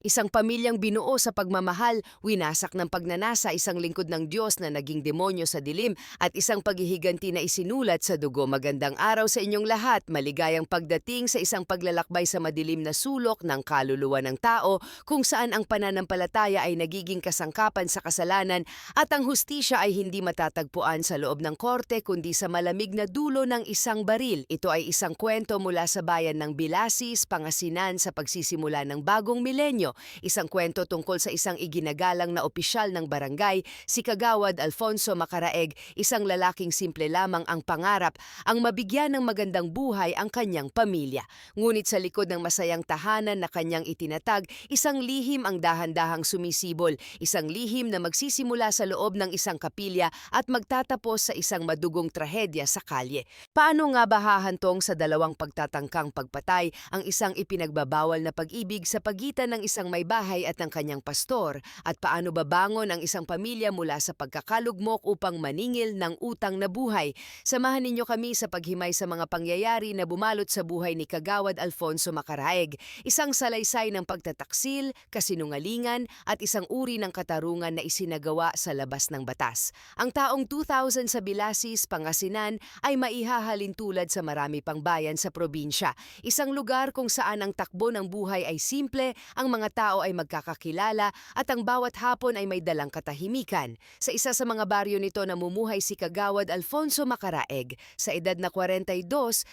Isang pamilyang binuo sa pagmamahal, winasak ng pagnanasa isang lingkod ng Diyos na naging demonyo sa dilim at isang paghihiganti na isinulat sa dugo. Magandang araw sa inyong lahat, maligayang pagdating sa isang paglalakbay sa madilim na sulok ng kaluluwa ng tao kung saan ang pananampalataya ay nagiging kasangkapan sa kasalanan at ang hustisya ay hindi matatagpuan sa loob ng korte kundi sa malamig na dulo ng isang baril. Ito ay isang kwento mula sa bayan ng Bilasis, Pangasinan sa pagsisimula ng bagong milenyo isang kwento tungkol sa isang iginagalang na opisyal ng barangay, si Kagawad Alfonso Macaraeg, isang lalaking simple lamang ang pangarap, ang mabigyan ng magandang buhay ang kanyang pamilya. Ngunit sa likod ng masayang tahanan na kanyang itinatag, isang lihim ang dahan-dahang sumisibol, isang lihim na magsisimula sa loob ng isang kapilya at magtatapos sa isang madugong trahedya sa kalye. Paano nga ba hahantong sa dalawang pagtatangkang pagpatay ang isang ipinagbabawal na pag-ibig sa pagitan ng isang may bahay at ng kanyang pastor at paano babangon ang isang pamilya mula sa pagkakalugmok upang maningil ng utang na buhay. Samahan ninyo kami sa paghimay sa mga pangyayari na bumalot sa buhay ni Kagawad Alfonso Macaraeg, isang salaysay ng pagtataksil, kasinungalingan at isang uri ng katarungan na isinagawa sa labas ng batas. Ang taong 2000 sa Bilasis, Pangasinan ay maihahalin tulad sa marami pang bayan sa probinsya. Isang lugar kung saan ang takbo ng buhay ay simple, ang mga tao ay magkakakilala at ang bawat hapon ay may dalang katahimikan. Sa isa sa mga baryo nito namumuhay si Kagawad Alfonso Macaraeg. Sa edad na 42,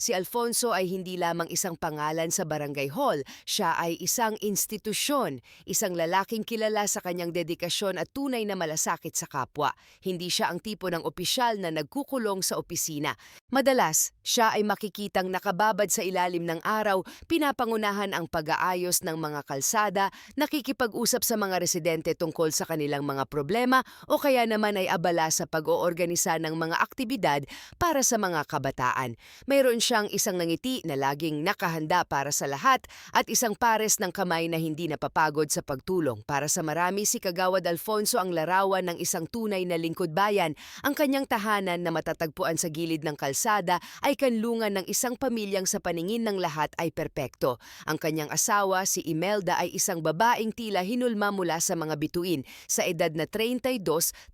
si Alfonso ay hindi lamang isang pangalan sa barangay hall, siya ay isang institusyon, isang lalaking kilala sa kanyang dedikasyon at tunay na malasakit sa kapwa. Hindi siya ang tipo ng opisyal na nagkukulong sa opisina. Madalas, siya ay makikitang nakababad sa ilalim ng araw, pinapangunahan ang pag-aayos ng mga kalsada, nakikipag-usap sa mga residente tungkol sa kanilang mga problema o kaya naman ay abala sa pag-oorganisa ng mga aktibidad para sa mga kabataan. Mayroon siyang isang nangiti na laging nakahanda para sa lahat at isang pares ng kamay na hindi napapagod sa pagtulong. Para sa marami, si Kagawad Alfonso ang larawan ng isang tunay na lingkod bayan. Ang kanyang tahanan na matatagpuan sa gilid ng kalsada ay kanlungan ng isang pamilyang sa paningin ng lahat ay perpekto. Ang kanyang asawa, si Imelda, ay isang babaeng tila hinulma mula sa mga bituin. Sa edad na 32,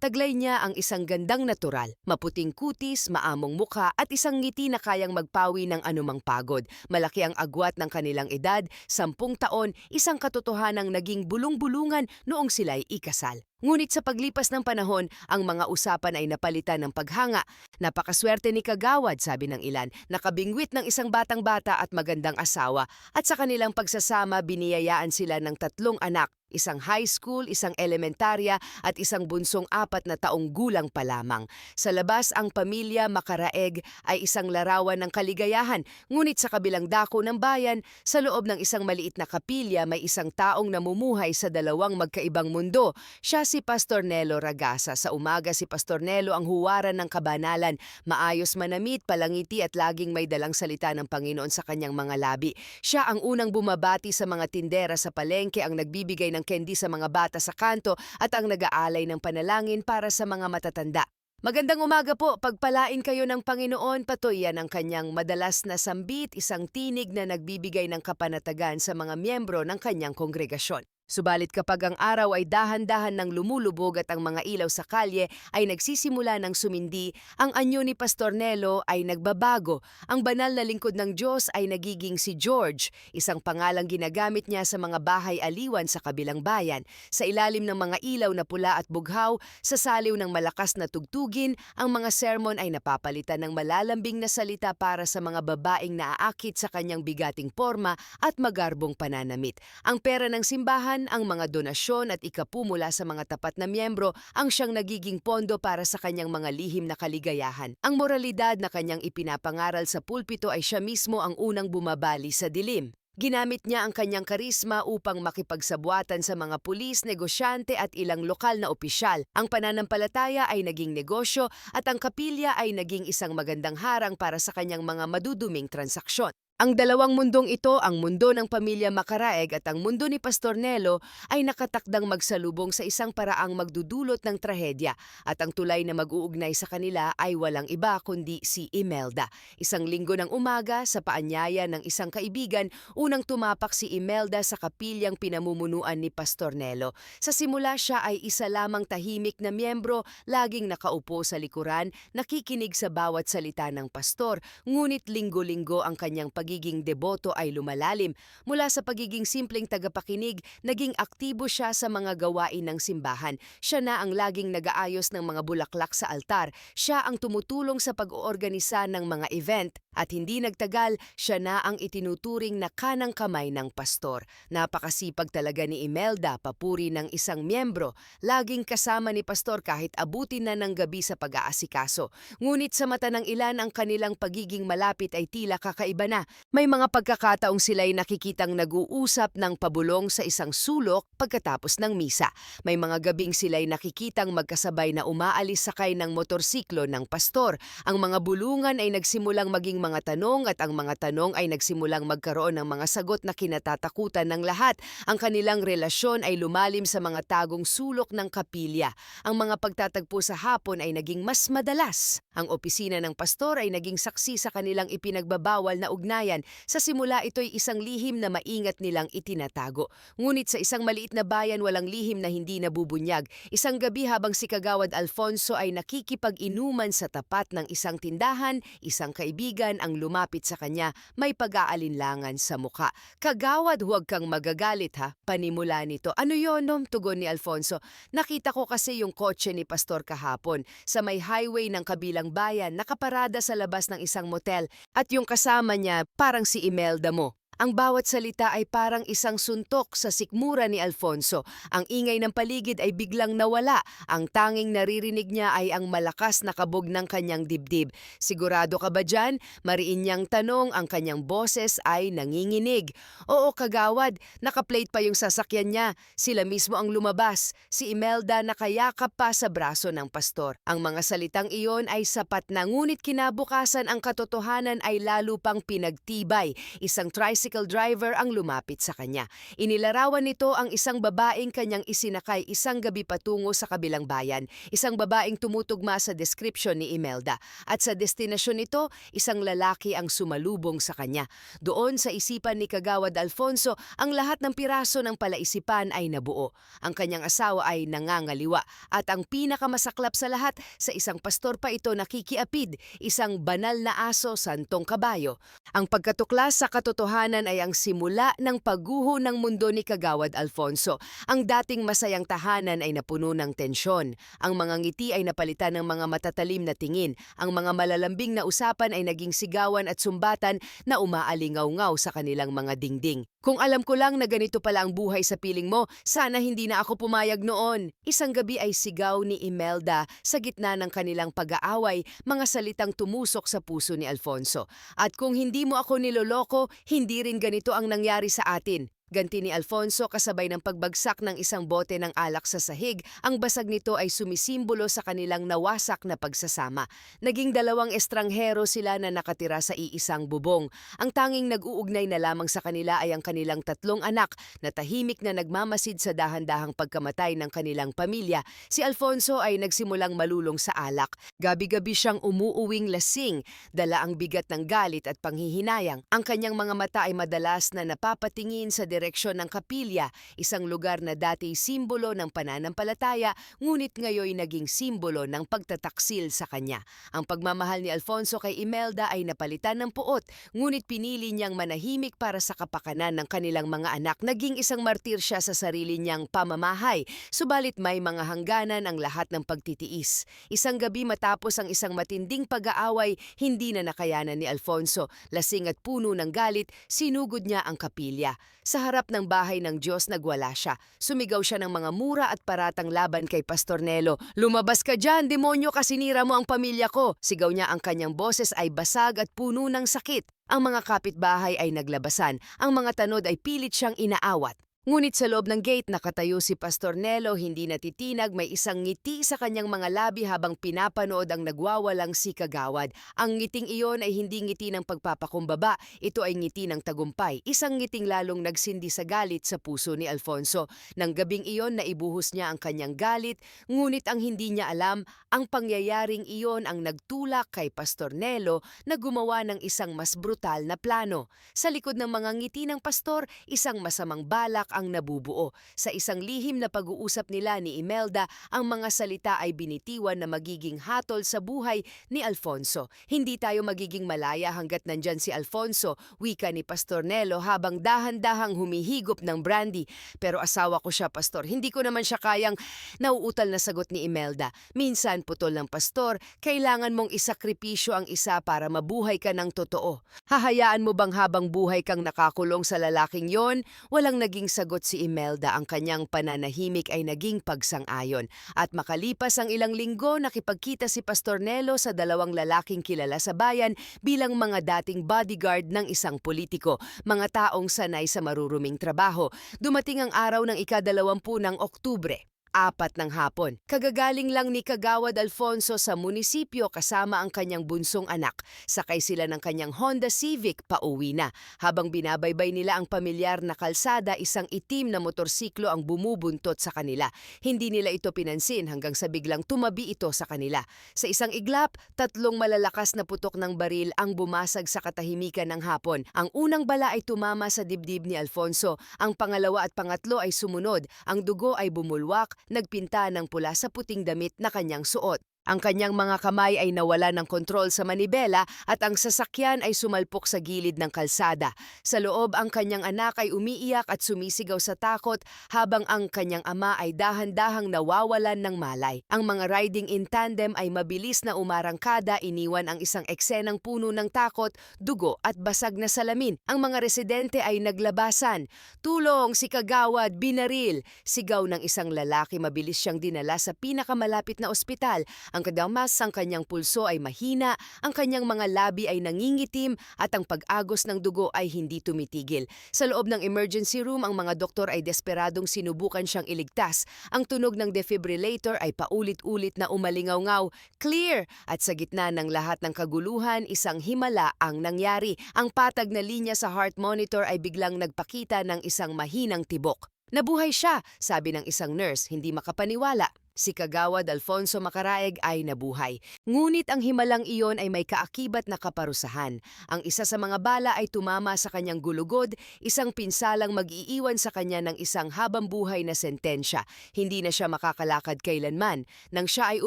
taglay niya ang isang gandang natural, maputing kutis, maamong mukha at isang ngiti na kayang magpawi ng anumang pagod. Malaki ang agwat ng kanilang edad, sampung taon, isang katotohanang naging bulong-bulungan noong sila'y ikasal. Ngunit sa paglipas ng panahon, ang mga usapan ay napalitan ng paghanga. Napakaswerte ni Kagawad, sabi ng ilan, nakabingwit ng isang batang-bata at magandang asawa at sa kanilang pagsasama biniyayaan sila ng tatlong anak, isang high school, isang elementarya at isang bunsong apat na taong gulang pa lamang. Sa labas, ang pamilya Makaraeg ay isang larawan ng kaligayahan, ngunit sa kabilang dako ng bayan, sa loob ng isang maliit na kapilya may isang taong namumuhay sa dalawang magkaibang mundo. Siya si Pastor Nelo Ragasa. Sa umaga si Pastor Nelo ang huwaran ng kabanalan, maayos manamit, palangiti at laging may dalang salita ng Panginoon sa kanyang mga labi. Siya ang unang bumabati sa mga tindera sa palengke, ang nagbibigay ng candy sa mga bata sa kanto at ang nag-aalay ng panalangin para sa mga matatanda. Magandang umaga po, pagpalain kayo ng Panginoon, patoy yan ang kanyang madalas na sambit, isang tinig na nagbibigay ng kapanatagan sa mga miyembro ng kanyang kongregasyon. Subalit kapag ang araw ay dahan-dahan ng lumulubog at ang mga ilaw sa kalye ay nagsisimula ng sumindi, ang anyo ni Pastor Nelo ay nagbabago. Ang banal na lingkod ng Diyos ay nagiging si George, isang pangalang ginagamit niya sa mga bahay aliwan sa kabilang bayan. Sa ilalim ng mga ilaw na pula at bughaw, sa saliw ng malakas na tugtugin, ang mga sermon ay napapalitan ng malalambing na salita para sa mga babaeng naaakit sa kanyang bigating forma at magarbong pananamit. Ang pera ng simbahan ang mga donasyon at ikapu mula sa mga tapat na miyembro ang siyang nagiging pondo para sa kanyang mga lihim na kaligayahan. Ang moralidad na kanyang ipinapangaral sa pulpito ay siya mismo ang unang bumabali sa dilim. Ginamit niya ang kanyang karisma upang makipagsabuatan sa mga pulis, negosyante at ilang lokal na opisyal. Ang pananampalataya ay naging negosyo at ang kapilya ay naging isang magandang harang para sa kanyang mga maduduming transaksyon. Ang dalawang mundong ito, ang mundo ng pamilya Makaraeg at ang mundo ni Pastor Nelo, ay nakatakdang magsalubong sa isang paraang magdudulot ng trahedya at ang tulay na mag-uugnay sa kanila ay walang iba kundi si Imelda. Isang linggo ng umaga sa paanyaya ng isang kaibigan, unang tumapak si Imelda sa kapilyang pinamumunuan ni Pastor Nelo. Sa simula siya ay isa lamang tahimik na miyembro, laging nakaupo sa likuran, nakikinig sa bawat salita ng pastor, ngunit linggo-linggo ang kanyang pagiging deboto ay lumalalim. Mula sa pagiging simpleng tagapakinig, naging aktibo siya sa mga gawain ng simbahan. Siya na ang laging nagaayos ng mga bulaklak sa altar. Siya ang tumutulong sa pag-oorganisa ng mga event. At hindi nagtagal, siya na ang itinuturing na kanang kamay ng pastor. Napakasipag talaga ni Imelda, papuri ng isang miyembro. Laging kasama ni pastor kahit abutin na ng gabi sa pag-aasikaso. Ngunit sa mata ng ilan ang kanilang pagiging malapit ay tila kakaiba na. May mga pagkakataong sila'y nakikitang nag-uusap ng pabulong sa isang sulok pagkatapos ng misa. May mga gabing sila'y nakikitang magkasabay na umaalis sakay ng motorsiklo ng pastor. Ang mga bulungan ay nagsimulang maging mga tanong at ang mga tanong ay nagsimulang magkaroon ng mga sagot na kinatatakutan ng lahat. Ang kanilang relasyon ay lumalim sa mga tagong sulok ng kapilya. Ang mga pagtatagpo sa hapon ay naging mas madalas. Ang opisina ng pastor ay naging saksi sa kanilang ipinagbabawal na ugnayan. Sa simula ito'y isang lihim na maingat nilang itinatago. Ngunit sa isang maliit na bayan walang lihim na hindi nabubunyag. Isang gabi habang si Kagawad Alfonso ay nakikipag-inuman sa tapat ng isang tindahan, isang kaibigan ang lumapit sa kanya, may pag-aalinlangan sa muka. Kagawad, huwag kang magagalit ha, panimula nito. Ano yon, nom? Tugon ni Alfonso. Nakita ko kasi yung kotse ni Pastor kahapon. Sa may highway ng kabilang bayan, nakaparada sa labas ng isang motel. At yung kasama niya, parang si Imelda mo. Ang bawat salita ay parang isang suntok sa sikmura ni Alfonso. Ang ingay ng paligid ay biglang nawala. Ang tanging naririnig niya ay ang malakas na kabog ng kanyang dibdib. Sigurado ka ba dyan? Mariin niyang tanong, ang kanyang boses ay nanginginig. Oo, kagawad, nakaplate pa yung sasakyan niya. Sila mismo ang lumabas. Si Imelda nakayakap pa sa braso ng pastor. Ang mga salitang iyon ay sapat na ngunit kinabukasan ang katotohanan ay lalo pang pinagtibay. Isang tricycle driver ang lumapit sa kanya. Inilarawan nito ang isang babaeng kanyang isinakay isang gabi patungo sa kabilang bayan. Isang babaeng tumutugma sa description ni Imelda. At sa destinasyon nito, isang lalaki ang sumalubong sa kanya. Doon sa isipan ni Kagawad Alfonso, ang lahat ng piraso ng palaisipan ay nabuo. Ang kanyang asawa ay nangangaliwa. At ang pinakamasaklap sa lahat, sa isang pastor pa ito nakikiapid, isang banal na aso santong kabayo. Ang pagkatuklas sa katotohanan ay ang simula ng pagguho ng mundo ni Kagawad Alfonso. Ang dating masayang tahanan ay napuno ng tensyon. Ang mga ngiti ay napalitan ng mga matatalim na tingin. Ang mga malalambing na usapan ay naging sigawan at sumbatan na umaalingaw-ngaw sa kanilang mga dingding. Kung alam ko lang na ganito pala ang buhay sa piling mo, sana hindi na ako pumayag noon. Isang gabi ay sigaw ni Imelda sa gitna ng kanilang pag-aaway, mga salitang tumusok sa puso ni Alfonso. At kung hindi mo ako niloloko, hindi rin ganito ang nangyari sa atin. Ganti ni Alfonso kasabay ng pagbagsak ng isang bote ng alak sa sahig, ang basag nito ay sumisimbolo sa kanilang nawasak na pagsasama. Naging dalawang estranghero sila na nakatira sa iisang bubong. Ang tanging nag-uugnay na lamang sa kanila ay ang kanilang tatlong anak na tahimik na nagmamasid sa dahan-dahang pagkamatay ng kanilang pamilya. Si Alfonso ay nagsimulang malulong sa alak. Gabi-gabi siyang umuuwing lasing, dala ang bigat ng galit at panghihinayang. Ang kanyang mga mata ay madalas na napapatingin sa direksyon ng kapilya, isang lugar na dati simbolo ng pananampalataya, ngunit ngayon naging simbolo ng pagtataksil sa kanya. Ang pagmamahal ni Alfonso kay Imelda ay napalitan ng puot, ngunit pinili niyang manahimik para sa kapakanan ng kanilang mga anak. Naging isang martir siya sa sarili niyang pamamahay, subalit may mga hangganan ang lahat ng pagtitiis. Isang gabi matapos ang isang matinding pag-aaway, hindi na nakayanan ni Alfonso. Lasing at puno ng galit, sinugod niya ang kapilya. Sa harap ng bahay ng Diyos nagwala siya. Sumigaw siya ng mga mura at paratang laban kay Pastor Nelo. Lumabas ka dyan, demonyo kasinira mo ang pamilya ko. Sigaw niya ang kanyang boses ay basag at puno ng sakit. Ang mga kapitbahay ay naglabasan. Ang mga tanod ay pilit siyang inaawat. Ngunit sa loob ng gate nakatayo si Pastor Nelo, hindi natitinag, may isang ngiti sa kanyang mga labi habang pinapanood ang nagwawalang si Kagawad. Ang ngiting iyon ay hindi ngiti ng pagpapakumbaba, ito ay ngiti ng tagumpay. Isang ngiting lalong nagsindi sa galit sa puso ni Alfonso. Nang gabing iyon naibuhos niya ang kanyang galit, ngunit ang hindi niya alam, ang pangyayaring iyon ang nagtulak kay Pastor Nelo na gumawa ng isang mas brutal na plano. Sa likod ng mga ngiti ng pastor, isang masamang balak ang nabubuo. Sa isang lihim na pag-uusap nila ni Imelda, ang mga salita ay binitiwan na magiging hatol sa buhay ni Alfonso. Hindi tayo magiging malaya hanggat nandyan si Alfonso, wika ni Pastor Nelo habang dahan-dahang humihigop ng brandy. Pero asawa ko siya, Pastor. Hindi ko naman siya kayang nauutal na sagot ni Imelda. Minsan, putol ng Pastor, kailangan mong isakripisyo ang isa para mabuhay ka ng totoo. Hahayaan mo bang habang buhay kang nakakulong sa lalaking yon? Walang naging sagot si Imelda. Ang kanyang pananahimik ay naging pagsang-ayon. At makalipas ang ilang linggo, nakipagkita si Pastor Nelo sa dalawang lalaking kilala sa bayan bilang mga dating bodyguard ng isang politiko, mga taong sanay sa maruruming trabaho. Dumating ang araw ng ikadalawampu ng Oktubre apat ng hapon. Kagagaling lang ni Kagawad Alfonso sa munisipyo kasama ang kanyang bunsong anak. Sakay sila ng kanyang Honda Civic pauwi na. Habang binabaybay nila ang pamilyar na kalsada, isang itim na motorsiklo ang bumubuntot sa kanila. Hindi nila ito pinansin hanggang sa biglang tumabi ito sa kanila. Sa isang iglap, tatlong malalakas na putok ng baril ang bumasag sa katahimikan ng hapon. Ang unang bala ay tumama sa dibdib ni Alfonso. Ang pangalawa at pangatlo ay sumunod. Ang dugo ay bumulwak nagpinta ng pula sa puting damit na kanyang suot. Ang kanyang mga kamay ay nawala ng kontrol sa manibela at ang sasakyan ay sumalpok sa gilid ng kalsada. Sa loob, ang kanyang anak ay umiiyak at sumisigaw sa takot habang ang kanyang ama ay dahan-dahang nawawalan ng malay. Ang mga riding in tandem ay mabilis na umarangkada, iniwan ang isang eksenang puno ng takot, dugo at basag na salamin. Ang mga residente ay naglabasan. Tulong! Si Kagawad! Binaril! Sigaw ng isang lalaki mabilis siyang dinala sa pinakamalapit na ospital. Ang kadamas ang kanyang pulso ay mahina, ang kanyang mga labi ay nangingitim at ang pag-agos ng dugo ay hindi tumitigil. Sa loob ng emergency room, ang mga doktor ay desperadong sinubukan siyang iligtas. Ang tunog ng defibrillator ay paulit-ulit na umalingaw-ngaw, clear! At sa gitna ng lahat ng kaguluhan, isang himala ang nangyari. Ang patag na linya sa heart monitor ay biglang nagpakita ng isang mahinang tibok. Nabuhay siya, sabi ng isang nurse, hindi makapaniwala. Si Kagawad Alfonso Macaraeg ay nabuhay. Ngunit ang himalang iyon ay may kaakibat na kaparusahan. Ang isa sa mga bala ay tumama sa kanyang gulugod, isang pinsalang mag-iiwan sa kanya ng isang habang buhay na sentensya. Hindi na siya makakalakad kailanman. Nang siya ay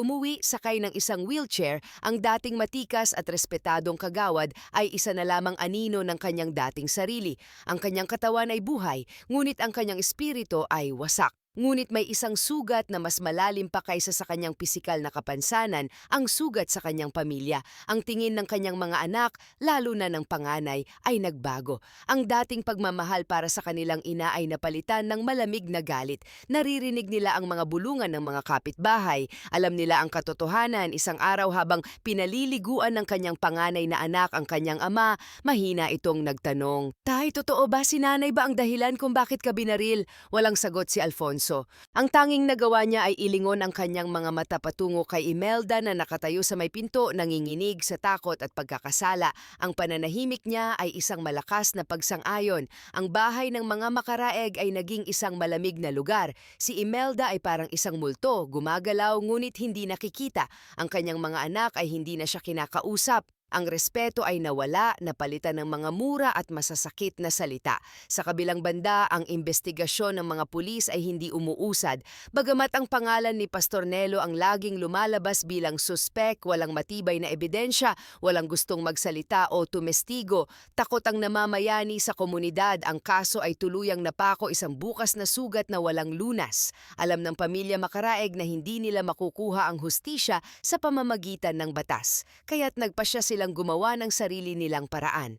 umuwi, sakay ng isang wheelchair, ang dating matikas at respetadong kagawad ay isa na lamang anino ng kanyang dating sarili. Ang kanyang katawan ay buhay, ngunit ang kanyang espiritu ay wasak. Ngunit may isang sugat na mas malalim pa kaysa sa kanyang pisikal na kapansanan, ang sugat sa kanyang pamilya. Ang tingin ng kanyang mga anak, lalo na ng panganay, ay nagbago. Ang dating pagmamahal para sa kanilang ina ay napalitan ng malamig na galit. Naririnig nila ang mga bulungan ng mga kapitbahay. Alam nila ang katotohanan, isang araw habang pinaliliguan ng kanyang panganay na anak ang kanyang ama, mahina itong nagtanong, Tay, totoo ba si nanay ba ang dahilan kung bakit ka binaril? Walang sagot si Alfonso. Ang tanging nagawa niya ay ilingon ang kanyang mga mata patungo kay Imelda na nakatayo sa may pinto nanginginig sa takot at pagkakasala. Ang pananahimik niya ay isang malakas na pagsang-ayon. Ang bahay ng mga makaraeg ay naging isang malamig na lugar. Si Imelda ay parang isang multo, gumagalaw ngunit hindi nakikita. Ang kanyang mga anak ay hindi na siya kinakausap. Ang respeto ay nawala, napalitan ng mga mura at masasakit na salita. Sa kabilang banda, ang investigasyon ng mga pulis ay hindi umuusad. Bagamat ang pangalan ni Pastor Nelo ang laging lumalabas bilang suspek, walang matibay na ebidensya, walang gustong magsalita o tumestigo, takot ang namamayani sa komunidad, ang kaso ay tuluyang napako isang bukas na sugat na walang lunas. Alam ng pamilya makaraeg na hindi nila makukuha ang hustisya sa pamamagitan ng batas. Kaya't nagpa siya silang gumawa ng sarili nilang paraan.